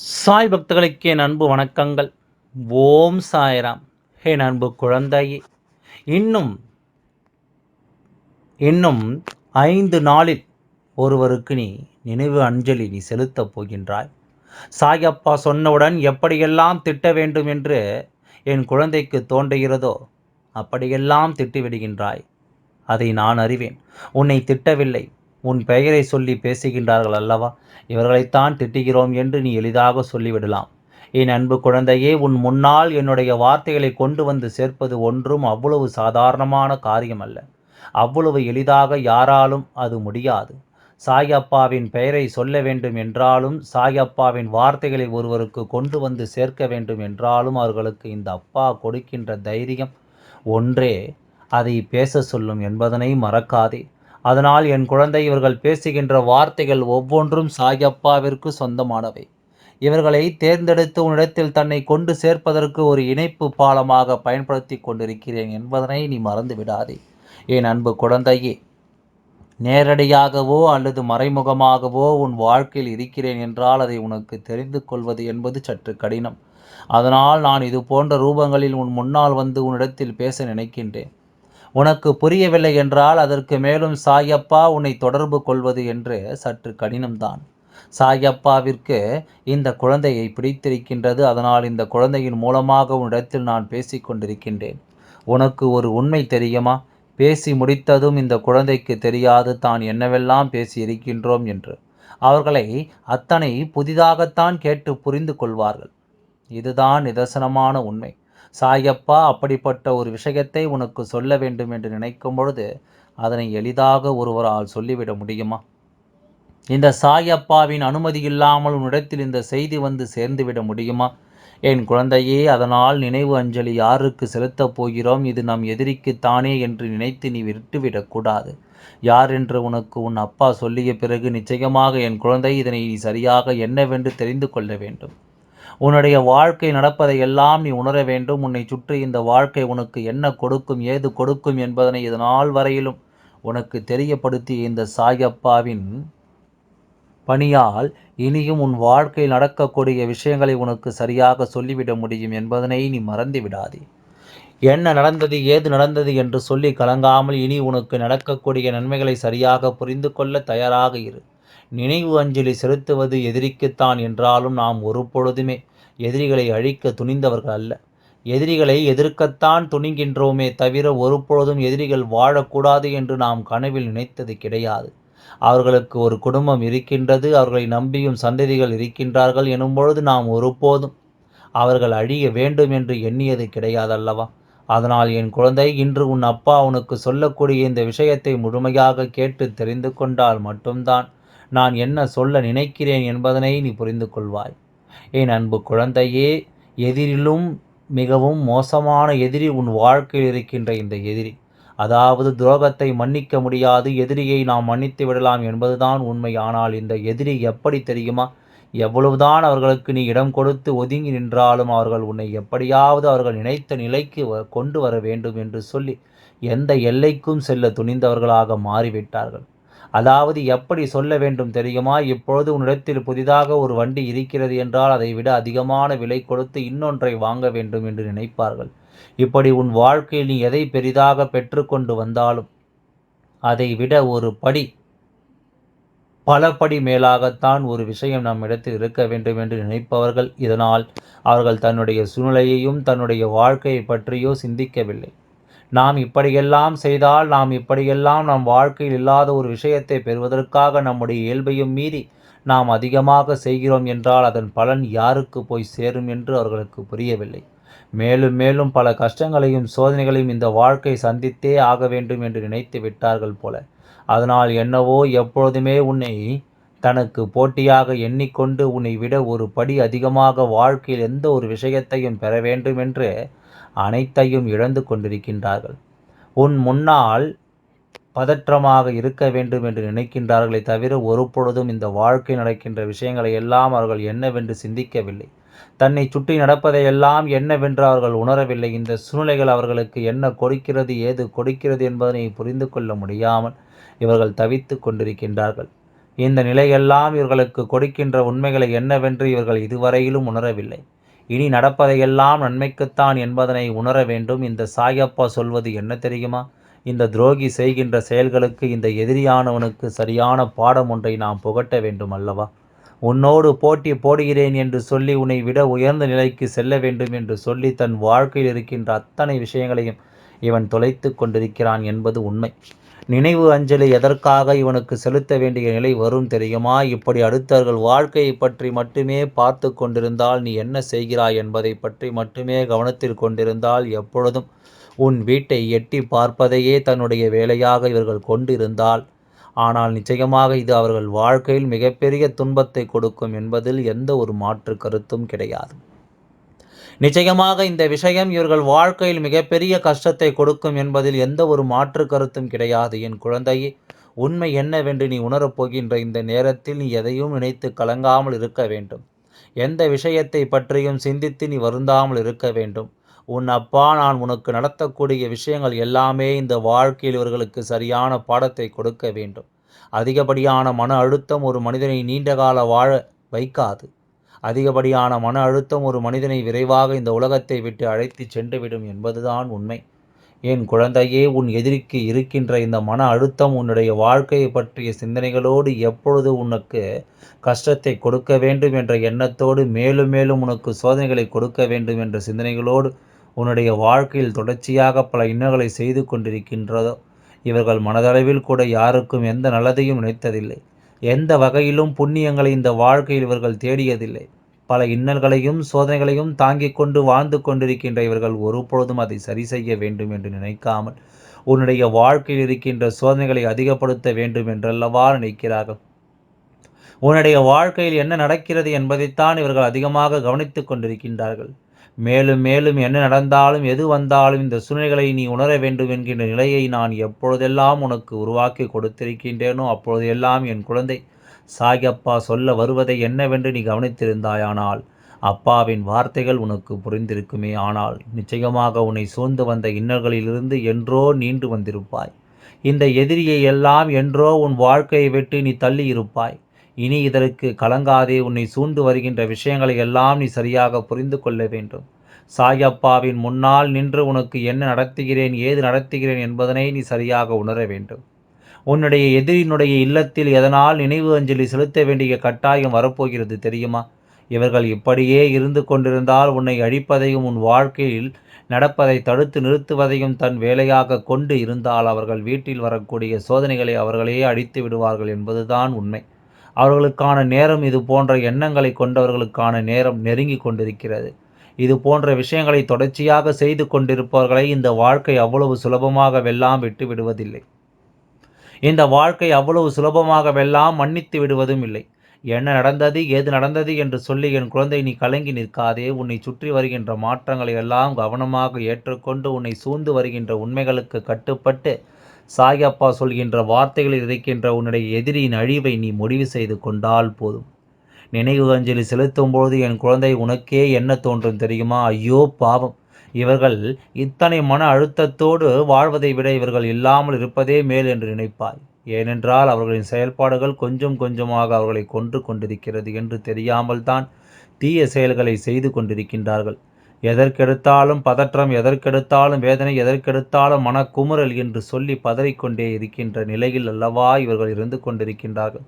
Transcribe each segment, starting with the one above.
சாய் பக்தர்களுக்கு என் அன்பு வணக்கங்கள். ஓம் சாய்ராம். என் அன்பு குழந்தையே. இன்னும் இன்னும் ஐந்து நாளில் ஒருவருக்கு நீ நினைவு அஞ்சலி நீ செலுத்தப் போகின்றாய். சாயப்பா சொன்னவுடன் எப்படியெல்லாம் திட்ட வேண்டும் என்று என் குழந்தைக்கு தோன்றுகிறதோ அப்படியெல்லாம் திட்டிவிடுகின்றாய். அதை நான் அறிவேன். உன்னை திட்டவில்லை. உன் பெயரை சொல்லி பேசுகின்றார்கள் அல்லவா? இவர்களைத்தான் திட்டுகிறோம் என்று நீ எளிதாக சொல்லிவிடலாம். என் அன்பு குழந்தையே உன் முன்னால் என்னுடைய வார்த்தைகளை கொண்டு வந்து சேர்ப்பது ஒன்றும் அவ்வளவு சாதாரணமான காரியம் அல்ல அவ்வளவு எளிதாக யாராலும் அது முடியாது. சாயப்பாவின் பெயரை சொல்ல வேண்டும் என்றாலும் சாயப்பாவின் வார்த்தைகளை ஒருவருக்கு கொண்டு வந்து சேர்க்க வேண்டும் என்றாலும் அவர்களுக்கு இந்த அப்பா கொடுக்கின்ற தைரியம் ஒன்றே. அதை பேச சொல்லும் என்பதனை மறக்காதே. அதனால் என் குழந்தை இவர்கள் பேசுகின்ற வார்த்தைகள் ஒவ்வொன்றும் சாயப்பாவிற்கு சொந்தமானவை. இவர்களை தேர்ந்தெடுத்து உன்னிடத்தில் தன்னை கொண்டு சேர்ப்பதற்கு ஒரு இணைப்பு பாலமாக பயன்படுத்தி கொண்டிருக்கிறேன் என்பதனை நீ மறந்து விடாதே என் அன்பு குழந்தையே நேரடியாகவோ அல்லது மறைமுகமாகவோ உன் வாழ்க்கையில் இருக்கிறேன் என்றால் அதை உனக்கு தெரிந்து கொள்வது என்பது சற்று கடினம். அதனால் நான் இது போன்ற ரூபங்களில் உன் முன்னால் வந்து உன்னிடத்தில் பேச நினைக்கின்றேன். உனக்கு புரியவில்லை என்றால் அதற்கு மேலும் சாயப்பா உன்னை தொடர்பு கொள்வது என்று சற்று கடினம்தான். சாயப்பாவிற்கு இந்த குழந்தையை பிடித்திருக்கின்றது. அதனால் இந்த குழந்தையின் மூலமாக உன்னிடத்தில் நான் பேசிக்கொண்டிருக்கின்றேன் உனக்கு ஒரு உண்மை தெரியுமா? பேசி முடித்ததும் இந்த குழந்தைக்கு தெரியாது. தான் என்னவெல்லாம் பேசி இருக்கின்றோம் என்று. அவர்களை அத்தனை புதிதாகத்தான் கேட்டு புரிந்து கொள்வார்கள். இதுதான் நிதர்சனமான உண்மை. சாயப்பா அப்படிப்பட்ட ஒரு விஷயத்தை உனக்கு சொல்ல வேண்டும் என்று நினைக்கும் பொழுது அதனை எளிதாக ஒருவரால் சொல்லிவிட முடியுமா? இந்த சாயப்பாவின் அனுமதி இல்லாமல் உன்னிடத்தில் இந்த செய்தி வந்து சேர்ந்துவிட முடியுமா? என் குழந்தையே அதனால் நினைவு அஞ்சலி யாருக்கு செலுத்தப் போகிறோம்? இது நம் எதிரிக்குத்தானே என்று நினைத்து நீ விட்டுவிடக்கூடாது யார் என்று உனக்கு உன் அப்பா சொல்லிய பிறகு நிச்சயமாக என் குழந்தை இதனை நீ சரியாக என்னவென்று தெரிந்து கொள்ள வேண்டும். உன்னுடைய வாழ்க்கை நடப்பதை எல்லாம் நீ உணர வேண்டும். உன்னை சுற்றி இந்த வாழ்க்கை உனக்கு என்ன கொடுக்கும் ஏது கொடுக்கும் என்பதனை இதனால் வரையிலும் உனக்கு தெரியப்படுத்தி இந்த சாயப்பாவின் பணியால் இனியும் உன் வாழ்க்கையில் நடக்கக்கூடிய விஷயங்களை உனக்கு சரியாக சொல்லிவிட முடியும் என்பதனை நீ மறந்து விடாதே. என்ன நடந்தது ஏது நடந்தது என்று சொல்லி கலங்காமல் இனி உனக்கு நடக்கக்கூடிய நன்மைகளை சரியாக புரிந்து கொள்ள தயாராக இரு. நினைவு அஞ்சலி செலுத்துவது எதிரிக்குத்தான் என்றாலும் நாம் ஒரு பொழுதுமே எதிரிகளை அழிக்க துணிந்தவர்கள் அல்ல. எதிரிகளை எதிர்க்கத்தான் துணிகின்றோமே தவிர ஒருபொழுதும் எதிரிகள் வாழக்கூடாது என்று நாம் கனவில் நினைத்தது கிடையாது. அவர்களுக்கு ஒரு குடும்பம் இருக்கின்றது அவர்களை நம்பியும் சந்ததிகள் இருக்கின்றார்கள் எனும் பொழுது நாம் ஒருபோதும் அவர்கள் அழிய வேண்டும் என்று எண்ணியது கிடையாதல்லவா? அதனால் என் குழந்தை இன்று உன் அப்பா உனக்கு சொல்லக்கூடிய இந்த விஷயத்தை முழுமையாக கேட்டு தெரிந்து கொண்டால் மட்டும்தான் நான் என்ன சொல்ல நினைக்கிறேன் என்பதனை நீ புரிந்து கொள்வாய் என் அன்பு குழந்தையே எதிரிலும் மிகவும் மோசமான எதிரி உன் வாழ்க்கையில் இருக்கின்ற இந்த எதிரி. அதாவது துரோகத்தை மன்னிக்க முடியாது எதிரியை நாம் மன்னித்து விடலாம் என்பதுதான் உண்மை. ஆனால் இந்த எதிரி எப்படி தெரியுமா? எவ்வளவுதான் அவர்களுக்கு நீ இடம் கொடுத்து ஒதுங்கி நின்றாலும் அவர்கள் உன்னை எப்படியாவது அவர்கள் நினைத்த நிலைக்கு கொண்டு வர வேண்டும் என்று சொல்லி எந்த எல்லைக்கும் செல்ல துணிந்தவர்களாக மாறிவிட்டார்கள். அதாவது எப்படி சொல்ல வேண்டும் தெரியுமா? இப்பொழுது உன்னிடத்தில் புதிதாக ஒரு வண்டி இருக்கிறது என்றால் அதை விட அதிகமான விலை கொடுத்து இன்னொன்றை வாங்க வேண்டும் என்று நினைப்பார்கள். இப்படி உன் வாழ்க்கையில் நீ எதை பெரிதாக பெற்றுக்கொண்டு வந்தாலும் அதை விட ஒரு படி பல படி மேலாகத்தான் ஒரு விஷயம் நம்மிடத்தில் இருக்க வேண்டும் என்று நினைப்பவர்கள். இதனால் அவர்கள் தன்னுடைய சூழ்நிலையையும் தன்னுடைய வாழ்க்கையை பற்றியோ சிந்திக்கவில்லை. நாம் இப்படியெல்லாம் செய்தால் நாம் இப்படியெல்லாம் நம் வாழ்க்கையில் இல்லாத ஒரு விஷயத்தை பெறுவதற்காக நம்முடைய இயல்பையும் மீறி நாம் அதிகமாக செய்கிறோம் என்றால் அதன் பலன் யாருக்கு போய் சேரும் என்று அவர்களுக்கு புரியவில்லை. மேலும் மேலும் பல கஷ்டங்களையும் சோதனைகளையும் இந்த வாழ்க்கை சந்தித்தே ஆக வேண்டும் என்று நினைத்து விட்டார்கள் போல. அதனால் என்னவோ எப்பொழுதுமே உன்னை தனக்கு போட்டியாக எண்ணிக்கொண்டு உன்னை விட ஒரு படி அதிகமாக வாழ்க்கையில் எந்த ஒரு விஷயத்தையும் பெற வேண்டும் என்று அனைத்தையும் இழந்து கொண்டிருக்கின்றார்கள். உன் முன்னால் பதற்றமாக இருக்க வேண்டும் என்று நினைக்கின்றார்களே தவிர ஒரு பொழுதும் இந்த வாழ்க்கை நடக்கின்ற விஷயங்களை எல்லாம் அவர்கள் என்னவென்று சிந்திக்கவில்லை. தன்னை சுற்றி நடப்பதையெல்லாம் என்னவென்று அவர்கள் உணரவில்லை. இந்த சூழ்நிலைகள் அவர்களுக்கு என்ன கொடுக்கிறது ஏது கொடுக்கிறது என்பதனை புரிந்து கொள்ள முடியாமல் இவர்கள் தவித்து கொண்டிருக்கின்றார்கள். இந்த நிலையெல்லாம் இவர்களுக்கு கொடுக்கின்ற உண்மைகளை என்னவென்று இவர்கள் இதுவரையிலும் உணரவில்லை. இனி நடப்பதையெல்லாம் நன்மைக்குத்தான் என்பதனை உணர வேண்டும். இந்த சாயப்பா சொல்வது என்ன தெரியுமா? இந்த துரோகி செய்கின்ற செயல்களுக்கு இந்த எதிரியானவனுக்கு சரியான பாடம் ஒன்றை நாம் புகட்ட வேண்டும் அல்லவா? உன்னோடு போட்டி போடுகிறேன் என்று சொல்லி உன்னை விட உயர்ந்த நிலைக்கு செல்ல வேண்டும் என்று சொல்லி தன் வாழ்க்கையில் இருக்கின்ற அத்தனை விஷயங்களையும் இவன் தொலைத்து கொண்டிருக்கிறான் என்பது உண்மை. நினைவு அஞ்சலி எதற்காக இவனுக்கு செலுத்த வேண்டிய நிலை வரும் தெரியுமா? இப்படி அடுத்தவர்கள் வாழ்க்கையை பற்றி மட்டுமே பார்த்து கொண்டிருந்தால் நீ என்ன செய்கிறாய் என்பதை பற்றி மட்டுமே கவனத்தில் கொண்டிருந்தால் எப்பொழுதும் உன் வீட்டை எட்டி பார்ப்பதையே தன்னுடைய வேலையாக இவர்கள் கொண்டிருந்தால். ஆனால் நிச்சயமாக இது அவர்கள் வாழ்க்கையில் மிகப்பெரிய துன்பத்தை கொடுக்கும் என்பதில் எந்த ஒரு மாற்று கருத்தும் கிடையாது. நிச்சயமாக இந்த விஷயம் இவர்கள் வாழ்க்கையில் மிகப்பெரிய கஷ்டத்தை கொடுக்கும் என்பதில் எந்த ஒரு மாற்று கருத்தும் கிடையாது. என் குழந்தையே உண்மை என்னவென்று நீ உணரப் போகின்ற இந்த நேரத்தில் நீ எதையும் நினைத்து கலங்காமல் இருக்க வேண்டும். எந்த விஷயத்தை பற்றியும் சிந்தித்து நீ வருந்தாமல் இருக்க வேண்டும். உன் அப்பா நான் உனக்கு நடத்தக்கூடிய விஷயங்கள் எல்லாமே இந்த வாழ்க்கையில் இவர்களுக்கு சரியான பாடத்தை கொடுக்க வேண்டும். அதிகப்படியான மன அழுத்தம் ஒரு மனிதனை நீண்டகால வாழ வைக்காது. அதிகப்படியான மன அழுத்தம் ஒரு மனிதனை விரைவாக இந்த உலகத்தை விட்டு அழைத்து சென்றுவிடும் என்பதுதான் உண்மை. என் குழந்தையே உன் எதிரிக்கு இருக்கின்ற இந்த மன அழுத்தம் உன்னுடைய வாழ்க்கையை பற்றிய சிந்தனைகளோடு எப்பொழுது உனக்கு கஷ்டத்தை கொடுக்க வேண்டும் என்ற எண்ணத்தோடு மேலும் மேலும் உனக்கு சோதனைகளை கொடுக்க வேண்டும் என்ற சிந்தனைகளோடு உன்னுடைய வாழ்க்கையில் தொடர்ச்சியாக பல இன்னல்களை செய்து கொண்டிருக்கின்றதோ? இவர்கள் மனதளவில் கூட யாருக்கும் எந்த நல்லதையும் நினைத்ததில்லை. எந்த வகையிலும் புண்ணியங்களை இந்த வாழ்க்கையில் இவர்கள் தேடியதில்லை. பல இன்னல்களையும் சோதனைகளையும் தாங்கிக் கொண்டு வாழ்ந்து கொண்டிருக்கின்ற இவர்கள் ஒருபொழுதும் அதை சரி செய்ய வேண்டும் என்று நினைக்காமல் உன்னுடைய வாழ்க்கையில் இருக்கின்ற சோதனைகளை அதிகப்படுத்த வேண்டும் என்றல்லவா நினைக்கிறார்கள்? உன்னுடைய வாழ்க்கையில் என்ன நடக்கிறது என்பதைத்தான் இவர்கள் அதிகமாக கவனித்து கொண்டிருக்கின்றார்கள். மேலும் மேலும் என்ன நடந்தாலும் எது வந்தாலும் இந்த சூழ்நிலைகளை நீ உணர வேண்டும் என்கின்ற நிலையை நான் எப்பொழுதெல்லாம் உனக்கு உருவாக்கி கொடுத்திருக்கின்றேனோ அப்பொழுதெல்லாம் என் குழந்தை சாயப்பா சொல்ல வருவதை என்னவென்று நீ கவனித்திருந்தாயானால் அப்பாவின் வார்த்தைகள் உனக்கு புரிந்திருக்குமே. ஆனால் நிச்சயமாக உன்னை சூழ்ந்து வந்த இன்னல்களிலிருந்து என்றோ நீண்டு வந்திருப்பாய். இந்த எதிரியை எல்லாம் என்றோ உன் வாழ்க்கையை விட்டு நீ தள்ளி இருப்பாய் இனி இதற்கு கலங்காதே உன்னை சூழ்ந்து வருகின்ற விஷயங்களை எல்லாம் நீ சரியாக புரிந்து கொள்ள வேண்டும். சாயப்பாவின் முன்னால் நின்று உனக்கு என்ன நடத்துகிறேன் ஏது நடத்துகிறேன் என்பதனை நீ சரியாக உணர வேண்டும். உன்னுடைய எதிரினுடைய இல்லத்தில் எதனால் நினைவு அஞ்சலி செலுத்த வேண்டிய கட்டாயம் வரப்போகிறது தெரியுமா? இவர்கள் இப்படியே இருந்து கொண்டிருந்தால் உன்னை அழிப்பதையும் உன் வாழ்க்கையில் நடப்பதை தடுத்து நிறுத்துவதையும் தன் வேலையாக கொண்டு இருந்தால் அவர்கள் வீட்டில் வரக்கூடிய சோதனைகளை அவர்களே அழித்து விடுவார்கள் என்பதுதான் உண்மை. அவர்களுக்கான நேரம் இது போன்ற எண்ணங்களை கொண்டவர்களுக்கான நேரம் நெருங்கி கொண்டிருக்கிறது. இது போன்ற விஷயங்களை தொடர்ச்சியாக செய்து கொண்டிருப்பவர்களை இந்த வாழ்க்கை அவ்வளவு சுலபமாக வெல்லாம் விட்டு விடுவதில்லை. இந்த வாழ்க்கை அவ்வளவு சுலபமாக வெல்லாம் மன்னித்து விடுவதும் இல்லை. என்ன நடந்தது ஏது நடந்தது என்று சொல்லி என் குழந்தை நீ கலங்கி நிற்காதே. உன்னை சுற்றி வருகின்ற மாற்றங்களை எல்லாம் கவனமாக ஏற்றுக்கொண்டு உன்னை சூழ்ந்து வருகின்ற உண்மைகளுக்கு கட்டுப்பட்டு சாயப்பா சொல்கின்ற வார்த்தைகளில் இருக்கின்ற உன்னுடைய எதிரியின் அழிவை நீ முடிவு செய்து கொண்டால் போதும். நினைவு அஞ்சலி செலுத்தும் பொழுது என் குழந்தை உனக்கே என்ன தோன்றும் தெரியுமா? ஐயோ பாவம். இவர்கள் இத்தனை மன அழுத்தத்தோடு வாழ்வதை விட இவர்கள் இல்லாமல் இருப்பதே மேல் என்று நினைப்பாய். ஏனென்றால் அவர்களின் செயல்பாடுகள் கொஞ்சம் கொஞ்சமாக அவர்களை கொன்று கொண்டிருக்கிறது என்று தெரியாமல் தான் தீய செயல்களை செய்து கொண்டிருக்கின்றார்கள். எதற்கெடுத்தாலும் பதற்றம் எதற்கெடுத்தாலும் வேதனை எதற்கெடுத்தாலும் மனக்குமுறல் என்று சொல்லி பதறிக்கொண்டே இருக்கின்ற நிலையில் அல்லவா இவர்கள் இருந்து கொண்டிருக்கின்றார்கள்?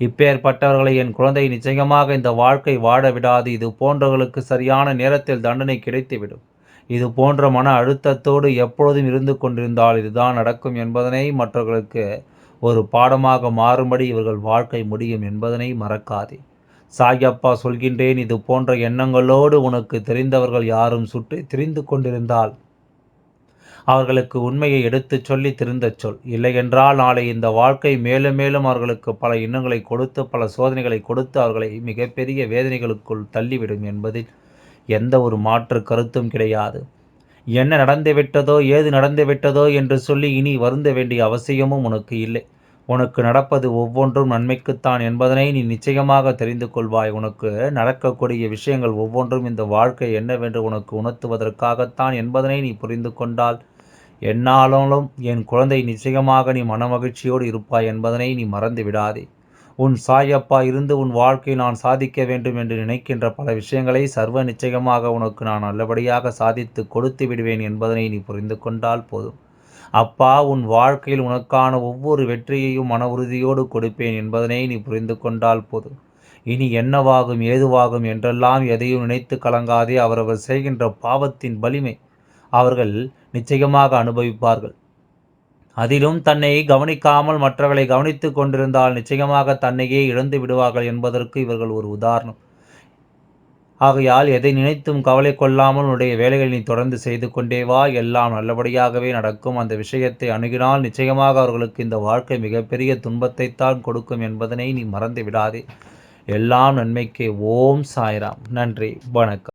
இப்பேற்பட்டவர்களை என் குழந்தை நிச்சயமாக இந்த வாழ்க்கை வாழ விடாது இது போன்றவர்களுக்கு சரியான நேரத்தில் தண்டனை கிடைத்துவிடும். இது போன்ற மன அழுத்தத்தோடு எப்பொழுதும் இருந்து கொண்டிருந்தால் இதுதான் நடக்கும் என்பதனை மற்றவர்களுக்கு ஒரு பாடமாக மாறும்படி இவர்கள் வாழ்க்கை முடியும் என்பதனை மறக்காதே. சாயப்பா சொல்கின்றேன் இது போன்ற எண்ணங்களோடு உனக்கு தெரிந்தவர்கள் யாரும் சுற்றி திரிந்து கொண்டிருந்தால் அவர்களுக்கு உண்மையை எடுத்துச் சொல்லி திருந்தச் சொல். இல்லையென்றால் நாளை இந்த வாழ்க்கை மேலும் மேலும் அவர்களுக்கு பல இன்னங்களை கொடுத்து பல சோதனைகளை கொடுத்து அவர்களை மிகப்பெரிய வேதனைகளுக்குள் தள்ளிவிடும் என்பதில் எந்த ஒரு மாற்று கருத்தும் கிடையாது. என்ன நடந்துவிட்டதோ ஏது நடந்துவிட்டதோ என்று சொல்லி இனி வருந்த வேண்டிய அவசியமும் உனக்கு இல்லை. உனக்கு நடப்பது ஒவ்வொன்றும் நன்மைக்குத்தான் என்பதனை நீ நிச்சயமாக தெரிந்து கொள்வாய். உனக்கு நடக்கக்கூடிய விஷயங்கள் ஒவ்வொன்றும் இந்த வாழ்க்கை என்னவென்று உனக்கு உணர்த்துவதற்காகத்தான் என்பதனை நீ புரிந்து கொண்டால் என்னாலும் என் குழந்தை நிச்சயமாக நீ மனமகிழ்ச்சியோடு இருப்பாய் என்பதனை நீ மறந்து விடாதே. உன் சாயப்பா இருந்து உன் வாழ்க்கை நான் சாதிக்க வேண்டும் என்று நினைக்கின்ற பல விஷயங்களை சர்வ நிச்சயமாக உனக்கு நான் நல்லபடியாக சாதித்து கொடுத்து விடுவேன் என்பதனை நீ புரிந்து கொண்டால் போதும். அப்பா உன் வாழ்க்கையில் உனக்கான ஒவ்வொரு வெற்றியையும் மன உறுதியோடு கொடுப்பேன் என்பதனை நீ புரிந்து கொண்டால் போதும். இனி என்னவாகும் ஏதுவாகும் என்றெல்லாம் எதையும் நினைத்து கலங்காதே அவரவர் செய்கின்ற பாவத்தின் வலிமை அவர்கள் நிச்சயமாக அனுபவிப்பார்கள். அதிலும் தன்னை கவனிக்காமல் மற்றவர்களை கவனித்துக் கொண்டிருந்தால் நிச்சயமாக தன்னையே இழந்து விடுவார்கள் என்பதற்கு இவர்கள் ஒரு உதாரணம். ஆகையால் எதை நினைத்தும் கவலை கொள்ளாமல் உன்னுடைய வேலைகளை நீ தொடர்ந்து செய்து கொண்டே வா. எல்லாம் நல்லபடியாகவே நடக்கும். அந்த விஷயத்தை அணுகினால் நிச்சயமாக அவர்களுக்கு இந்த வாழ்க்கை மிகப்பெரிய துன்பத்தைத்தான் கொடுக்கும் என்பதனை நீ மறந்து விடாதே எல்லாம் நன்மைக்கு. ஓம் சாய்ராம். நன்றி. வணக்கம்.